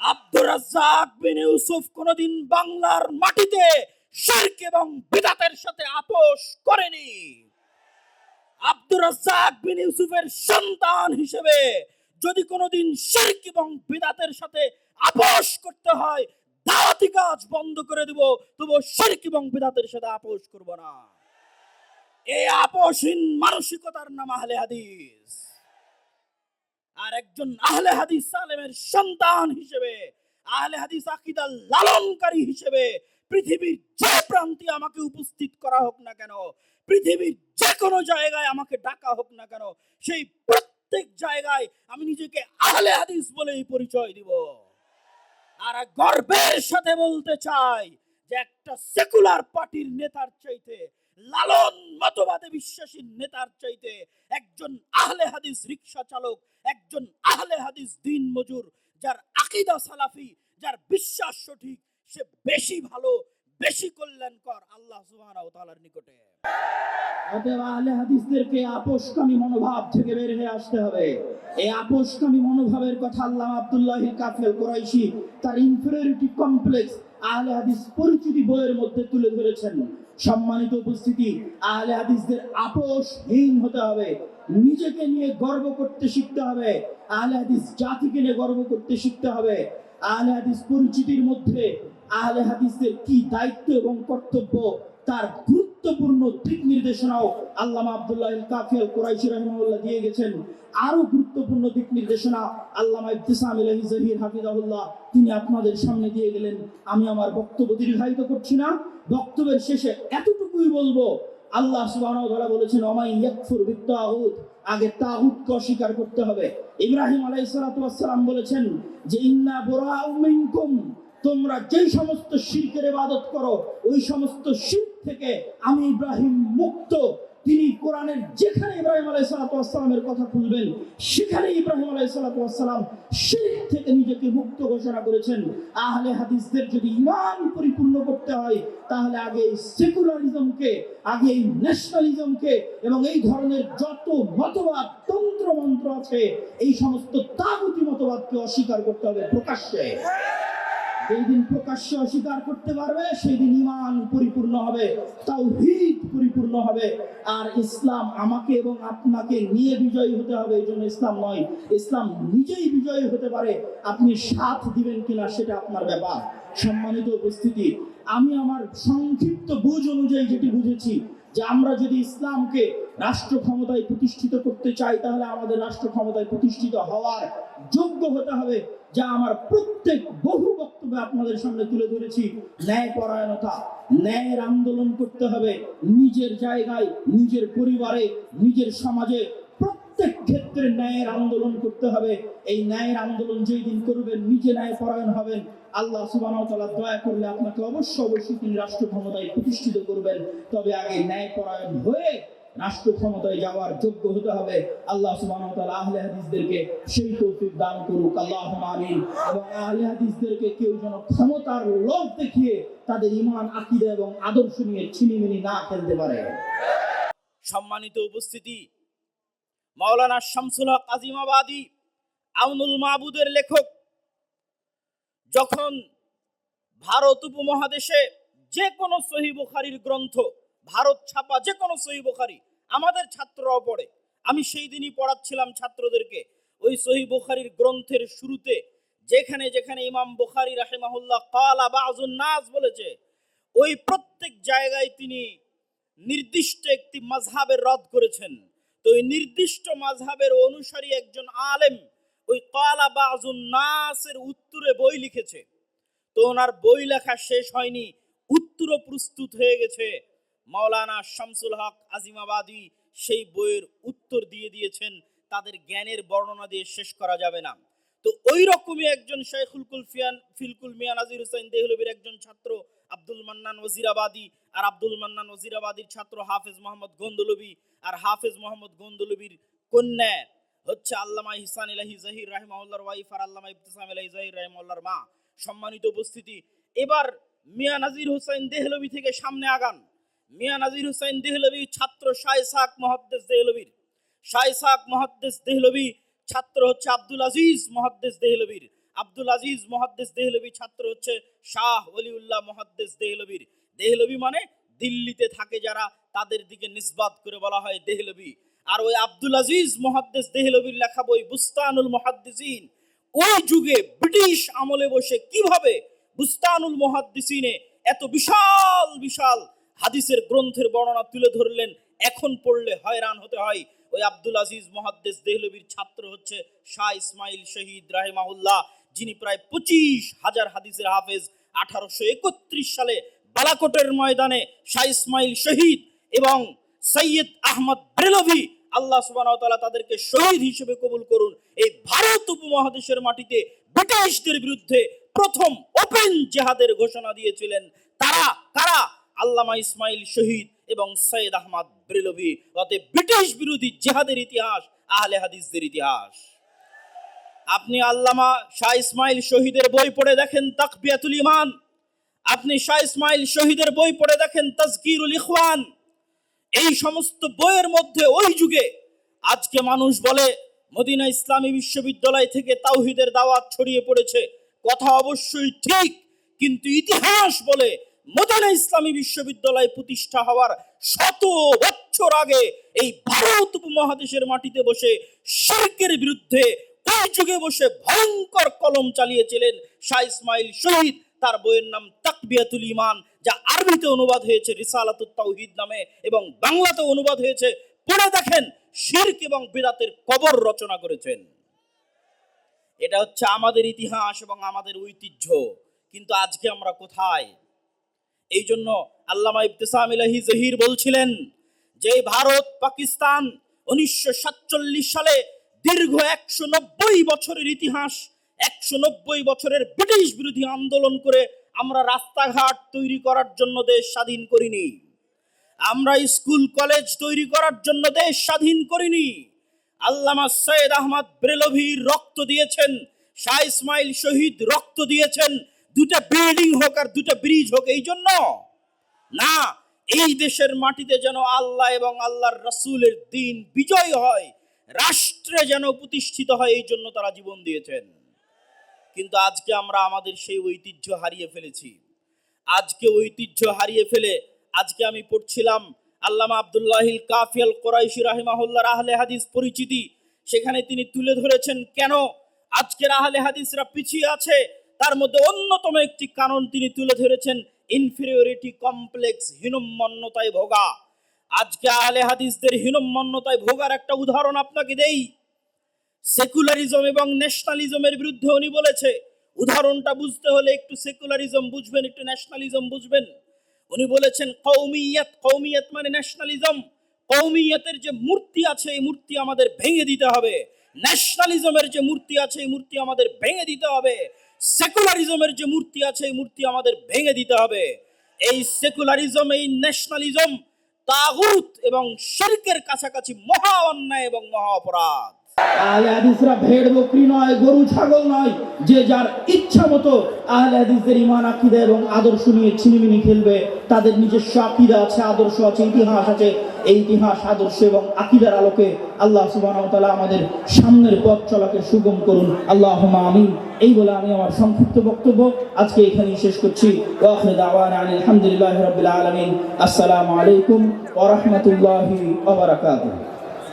আব্দুর রাজ্জাক বিন ইউসুফ কোনদিন বাংলার মাটিতে শিরক এবং বিদাতের সাথে আপোষ করেনি। আব্দুর রাজ্জাক বিন ইউসুফের সন্তান হিসেবে যদি কোনোদিন শিরক এবং বিদাতের সাথে আপোষ করতে হয়, দাওয়াতি কাজ বন্ধ করে দেব তবু শিরক এবং বিদাতের সাথে আপোষ করব না। এই আপোষহীন মানসিকতার নাম আহলে হাদিস। আর একজন আহলে হাদিস সালেমের সন্তান হিসেবে, আহলে হাদিস আকীদা লালনকারী হিসেবে পৃথিবীর যে প্রান্তে আমাকে উপস্থিত করা হোক না কেন, পৃথিবীর যে কোনো জায়গায় আমাকে ডাকা হোক না কেন, সেই প্রত্যেক জায়গায় আমি নিজেকে আহলে হাদিস বলেই পরিচয় দিব। আর গর্বের সাথে বলতে চাই যে একটা সেকুলার পার্টির নেতার চাইতে লালন মতবাদে বিশ্বাসী নেতার চাইতে একজন আহলে হাদিস রিক্সা চালক, একজন আহলে হাদিস দিন মজুর, যার আকিদা সালাফি, যার বিশ্বাস সঠিক, সে বেশি ভালো, বেশি কল্যাণকর আল্লাহ সুবহানাহু ওয়া তাআলার নিকটে। অতএব আহলে হাদিসদেরকে আপোষকামী মনোভাব থেকে বের হয়ে আসতে হবে। এই আপোষকামী মনোভাবের কথা আল্লাহ আব্দুল্লাহ কাফেল কোরাইশি তার ইনফেরিয়রিটি কমপ্লেক্স আহলে হাদিস পরিচিতি বইয়ের মধ্যে তুলে ধরেছেন। সম্মানিত উপস্থিতি, আহলে হাদিসদের আপোষহীন হতে হবে। নিজেকে নিয়ে গর্ব করতে শিখতে হবে। আহলে হাদিস জাতিকে নিয়ে গর্ব করতে শিখতে হবে। আহলে হাদিস পরিচিতির মধ্যে আহলে হাদিসদের কি দায়িত্ব এবং কর্তব্য, তার গুরুত্বপূর্ণ দিক নির্দেশনাও আল্লামা আব্দুল্লাহ কাফিয়াল কোরাইশি রহমানুল্লাহ দিয়ে গেছেন। আরও গুরুত্বপূর্ণ দিক নির্দেশনা আল্লামা ইবতিসাম ইলাহি জহির হাফিজাহুল্লাহ তিনি আপনাদের সামনে দিয়ে গেলেন। আমি আমার বক্তব্য দীর্ঘায়িত করছি না। বক্তব্যের শেষে এতটুকুই বলব, আল্লাহ সুবহানাহু ওয়া তাআলা বলেছেন ওমাই ইয়াকফুর বিত্তাগুত আগে তাগুতকে অস্বীকার করতে হবে। ইব্রাহিম আলাইহিস সালাতু ওয়াস সালাম বলেছেন যে, ইন্না বুরাউ মিনকুম তোমরা যেই সমস্ত শিরকের ইবাদত করো, ওই সমস্ত শিরক থেকে আমি ইব্রাহিম মুক্ত। তিনি কোরআনের যেখানে ইব্রাহিম আলাইসালামের কথা খুলবেন সেখানে ইব্রাহিম আলাইসালাম শিরক থেকে নিজেকে মুক্ত ঘোষণা করেছেন। আহলে হাদিসদের যদি ইমান পরিপূর্ণ করতে হয়, তাহলে আগে এই সেকুলারিজমকে, আগে এই ন্যাশনালিজমকে এবং এই ধরনের যত মতবাদ তন্ত্র মন্ত্র আছে, এই সমস্ত তাগুতি মতবাদকে অস্বীকার করতে হবে প্রকাশ্যে। যেই দিন প্রকাশ্যে অস্বীকার করতে পারবে, সেই দিন ইমান পরিপূর্ণ হবে তাও পরিপূর্ণ হবে। আর ইসলাম আমাকে এবং আপনাকে নিয়ে বিজয়ী হতে হবে, এই জন্য ইসলাম নয়, ইসলাম নিজেই বিজয়ী হতে পারে। আপনি সাথ দিবেন কিনা সেটা আপনার ব্যাপার। সম্মানিত উপস্থিতি, আমি আমার সংক্ষিপ্ত বুঝ অনুযায়ী যেটি বুঝেছি যে আমরা যদি ইসলামকে রাষ্ট্র ক্ষমতায় প্রতিষ্ঠিত করতে চাই, তাহলে আমাদের রাষ্ট্র ক্ষমতায় প্রতিষ্ঠিত হওয়ার যোগ্য হতে হবে, যা আমার প্রত্যেক বহু বক্তব্যে আপনাদের সামনে তুলে ধরেছি। ন্যায় পরায়ণতা ন্যায়ের আন্দোলন করতে হবে। নিজের জায়গায়, নিজের পরিবারে, নিজের সমাজে প্রত্যেক ক্ষেত্রে ন্যায়ের আন্দোলন করতে হবে। এই ন্যায়ের আন্দোলন যেই দিন করবেন, নিজে ন্যায় পরায়ণ হবেন। আল্লাহ সুবাহ দয়া করলে আপনাকে অবশ্যই অবশ্যই তিনি রাষ্ট্র ক্ষমতায় প্রতিষ্ঠিত করবেন। তবে আগে ন্যায় পরায়ণ হয়ে রাষ্ট্র ক্ষমতায় যাওয়ার যোগ্য হতে হবে। আল্লাহ তাআলা আহলে হাদিসদেরকে সেই তৌফিক দান করুক। আল্লাহুম্মা আমিন। এবং আহলে হাদিসদেরকে কেউ যেন ক্ষমতার লোভ দেখিয়ে তাদের ইমান আকীদা এবং আদর্শ নিয়ে ছিনিমিনি না খেলতে পারে। সম্মানিত উপস্থিতি মাওলানা শামসুল হক আজিমাবাদী, আউনুল মাহবুদের লেখক, যখন ভারত উপমহাদেশে যে কোনো সহি বুখারির গ্রন্থ, ভারত ছাপা যে কোনো সহি বুখারি আমাদের ছাত্ররাও পড়ে। আমি সেই দিনই পড়াচ্ছিলাম ছাত্রদেরকে ওই সহি বুখারির গ্রন্থের শুরুতে, যেখানে যেখানে ইমাম বুখারি রাহিমাহুল্লাহ কালা বাজুন নাস বলেছে, ওই প্রত্যেক জায়গায় তিনি নির্দিষ্ট একটি মাঝহাবের রদ করেছেন। তো ওই নির্দিষ্ট মাঝহাবের অনুসারী একজন আলেম ওই কালা বাজুন নাসের উত্তরে বই লিখেছে। তো ওনার বই লেখা শেষ হয়নি, উত্তরও প্রস্তুত হয়ে গেছে। মাওলানা শামসুল হক আজিমাবাদী সেই বইয়ের উত্তর দিয়ে দিয়েছেন, তাদের জ্ঞানের বর্ণনা দিয়ে শেষ করা যাবে না। তো ওই রকমই একজন শেখুল কুলফিয়ান ফিলকুল মিয়া নাজির হুসাইন দেহলবির একজন ছাত্র, আব্দুল মান্নান ওজিরাবাদী আর আব্দুল মান্নান ওজিরাবাদীর ছাত্র হাফেজ মোহাম্মদ গন্দলবি আর হাফেজ মোহাম্মদ গন্দলবির কন্যা হচ্ছে আল্লামা ইহসান ইলাহি জহির রাহিমাউল্লাহর ওয়াইফ আর আল্লামা ইবতিসাম ইলাহি জহির রাহিমাউল্লাহর মা। সম্মানিত উপস্থিতি, এবার মিয়া নাজির হুসাইন দেহলবি থেকে সামনে আগান। মিয়া নাজির হুসাইন দেহলবি ছাত্র শাইসাক মহাদ্দেস দেহলবির। শাইসাক মহাদ্দেস দেহলবি ছাত্র হচ্ছে আব্দুল আজিজ মহাদ্দেস দেহলবির। আব্দুল আজিজ মহাদ্দেস দেহলবি ছাত্র হচ্ছে শাহ ওলিউল্লাহ মহাদ্দেস দেহলবির। দেহলবি মানে দিল্লিতে থাকে যারা, তাদের দিকে নিসবাত করে বলা হয় দেহলবি আর ওই আব্দুল আজিজ মহাদ্দেস দেহলবির লেখা বই বুস্তানুল মহাদ্দিসিন, ওই যুগে ব্রিটিশ আমলে বসে কীভাবে বুস্তানুল মহাদ্দিসিনে এত বিশাল বিশাল হাদিসের গ্রন্থের বর্ণনা তুলে ধরলেন, এখন পড়লে হয়রান হতে হয়। ওই আব্দুল আজিজ মহাদ্দেস দেহলবির ছাত্র হচ্ছে শাহ ইসমাইল শহীদ রাহেমাহুল্লাহ, যিনি প্রায় পঁচিশ হাজার হাদিসের হাফেজ আঠারোশো একত্রিশ সালে বালাকোটের ময়দানে শাহ ইসমাইল শহীদ এবং সৈয়দ আহমদ ব্রেলভি, আল্লাহ সুবহানাহু তাদেরকে শহীদ হিসেবে কবুল করুন। এই ভারত উপমহাদেশের মাটিতে ব্রিটিশদের বিরুদ্ধে প্রথম ওপেন জেহাদের ঘোষণা দিয়েছিলেন তারা কারা আল্লামা ইসমাইল শহীদ এবং সৈয়দ আহমদ ব্রেলভি। অতএব ব্রিটিশ বিরোধী জেহাদের ইতিহাস, আহলে হাদিসদের ইতিহাস। আপনি আল্লামা শাহ ইসমাইল শহীদের বই পড়ে দেখেন তাকবিয়াতুল ইমান আপনি শাহ ইসমাইল শহীদের বই পড়ে দেখেন, তাজকিরুল ইখওয়ান। এই সমস্ত বইয়ের মধ্যে ওই যুগে আজকে মানুষ বলে, মদিনা ইসলামী বিশ্ববিদ্যালয় থেকে তাওহিদের দাওয়াত ছড়িয়ে পড়েছে। কথা অবশ্যই ঠিক, কিন্তু ইতিহাস বলে মদিনা ইসলামী বিশ্ববিদ্যালয় প্রতিষ্ঠা হওয়ার শত বছর আগে এই ভারত উপমহাদেশের মাটিতে বসে শিরকের বিরুদ্ধে ওই যুগে বসে ভয়ঙ্কর কলম চালিয়েছিলেন শাহ ইসমাইল শহীদ। তার বইয়ের নাম তাকবিয়াতুল ইমান যা আরবিতে অনুবাদ হয়েছে রিসালাতুত তাওহিদ নামে এবং বাংলাতে অনুবাদ হয়েছে। পড়ে দেখেন, শিরক এবং বিদাতের কবর রচনা করেছেন। এটা হচ্ছে আমাদের ইতিহাস এবং আমাদের ঐতিহ্য। কিন্তু আজকে আমরা কোথায়? এই জন্য আল্লামা ইবতিসাম ইলাহি জহির বলছিলেন যে ভারত, পাকিস্তান উনিশশো সাতচল্লিশ সালে দীর্ঘ একশো নব্বই বছরের ইতিহাস একশো নব্বই বছরের ব্রিটিশ বিরোধী আন্দোলন করে আমরা রাস্তাঘাট তৈরি করার জন্য দেশ স্বাধীন করিনি। আমরা স্কুল, কলেজ তৈরি করার জন্য দেশ স্বাধীন করিনি। আল্লামা সৈয়দ আহমদ ব্রেলভির রক্ত দিয়েছেন, শাহ ইসমাইল শহীদ রক্ত দিয়েছেন, দুটা বিল্ডিং হোক আর দুটা ব্রিজ হোক, এই জন্য না, এই দেশের মাটিতে যেন আল্লাহ এবং আল্লাহর রসুলের দিন বিজয় হয়, রাষ্ট্রে যেন প্রতিষ্ঠিত হয়, এই জন্য তারা জীবন দিয়েছেন। কিন্তু আজকে আমরা আমাদের সেই ঐতিহ্য হারিয়ে ফেলেছি। আজকে ঐতিহ্য হারিয়ে ফেলে আজকে আমি পড়ছিলাম আল্লামা আবদুল্লাহিল কাফিয়াল কোরাইশি রাহিমাহুল্লাহ আহলে হাদিস পরিচিতি। সেখানে তিনি তুলে ধরেছেন, কেন? আজকের আহলে হাদিসরা পিছিয়ে আছে। তার মধ্যে অন্যতম একটি কারণ তিনি তুলে ধরেছেন ইনফিরিয়রিটি কমপ্লেক্স হীনম্মন্যতায় ভোগা। আজকে আহলে হাদিসদের হীনম্মন্যতায় ভোগার একটা উদাহরণ আপনাকে দেই। সেকুলারিজম এবং ন্যাশনালিজমের বিরুদ্ধে উনি বলেছে। উদাহরণটা বুঝতে হলে একটু সেকুলারিজম বুঝবেন, একটু ন্যাশনালিজম বুঝবেন। উনি বলেছেন কৌমিয়াত কৌমিয়াত মানে ন্যাশনালিজম। কৌমিয়াতের যে মূর্তি আছে, এই মূর্তি আমাদের ভেঙে দিতে হবে। ন্যাশনালিজমের যে মূর্তি আছে, এই মূর্তি আমাদের ভেঙে দিতে হবে। সেকুলারিজমের যে মূর্তি আছে, এই মূর্তি আমাদের ভেঙে দিতে হবে। এই সেকুলারিজম, এই ন্যাশনালিজম, তাগুত এবং শিরকের কাছাকাছি মহা অন্যায় এবং মহা অপরাধ। আল্লাহ আমাদের সামনের পথ চলাকে সুগম করুন। আল্লাহ আমিন। এই বলে আমি আমার সংক্ষিপ্ত বক্তব্য আজকে এখানেই শেষ করছি। আলহামদুলিল্লাহি আলাইকুম ওয়া রাহমাতুল্লাহি ওয়া বারাকাতুহু।